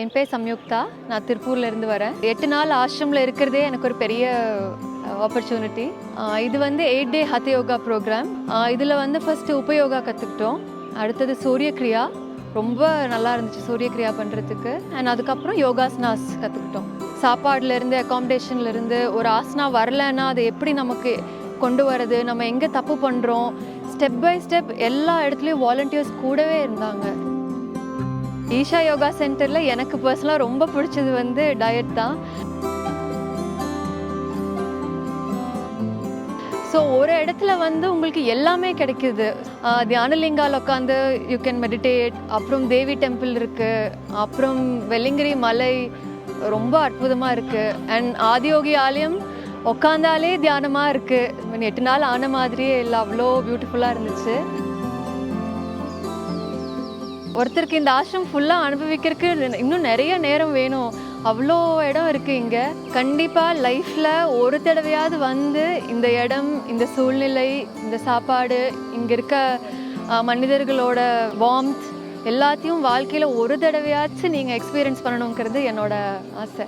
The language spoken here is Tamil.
என் பேர் சம்யுக்தா. நான் திருப்பூர்லேருந்து வரேன். எட்டு நாள் ஆசிரமில் இருக்கிறதே எனக்கு ஒரு பெரிய ஆப்பர்ச்சுனிட்டி இது வந்து eight day hatha yoga program இதில் வந்து ஃபஸ்ட்டு உபயோகா கற்றுக்கிட்டோம் அடுத்தது சூரிய கிரியா ரொம்ப நல்லா இருந்துச்சு சூரிய கிரியா பண்ணுறதுக்கு அண்ட் அதுக்கப்புறம் யோகாசனாஸ் கற்றுக்கிட்டோம் சாப்பாடுலேருந்து அகாமடேஷன்லேருந்து ஒரு ஆசனா வரலைன்னா அதை எப்படி நமக்கு கொண்டு வரது? நம்ம எங்கே தப்பு பண்ணுறோம் ஸ்டெப் பை ஸ்டெப் எல்லா இடத்துலையும் வாலண்டியர்ஸ் கூடவே இருந்தாங்க. ஈஷா யோகா சென்டரில் எனக்கு பர்சனலாக ரொம்ப பிடிச்சது வந்து டயட் தான். ஸோ ஒரு இடத்துல வந்து உங்களுக்கு எல்லாமே கிடைக்கிது. தியானலிங்கால் தியானலிங்கால உட்காந்து யூ கேன் மெடிடேட் அப்புறம் தேவி டெம்பிள் இருக்குது அப்புறம் வெள்ளிங்கிரி மலை ரொம்ப அற்புதமாக இருக்குது அண்ட் ஆதியோகி ஆலயம் உட்காந்தாலே தியானமாக இருக்குது எட்டு நாள் ஆன மாதிரியே இல்லை அவ்வளோ பியூட்டிஃபுல்லாக இருந்துச்சு. ஒருத்தருக்கு இந்த ஆசிரம் ஃபுல்லாக அனுபவிக்கிறதுக்கு இன்னும் நிறைய நேரம் வேணும். அவ்வளோ இடம் இருக்குது இங்கே. கண்டிப்பாக லைஃப்பில் ஒரு தடவையாவது வந்து இந்த இடம் இந்த சூழ்நிலை இந்த சாப்பாடு இங்கே இருக்க மனிதர்களோட வார்ம்த் எல்லாத்தையும் வாழ்க்கையில் ஒரு தடவையாச்சும் நீங்கள் எக்ஸ்பீரியன்ஸ் பண்ணணுங்கிறது என்னோட ஆசை.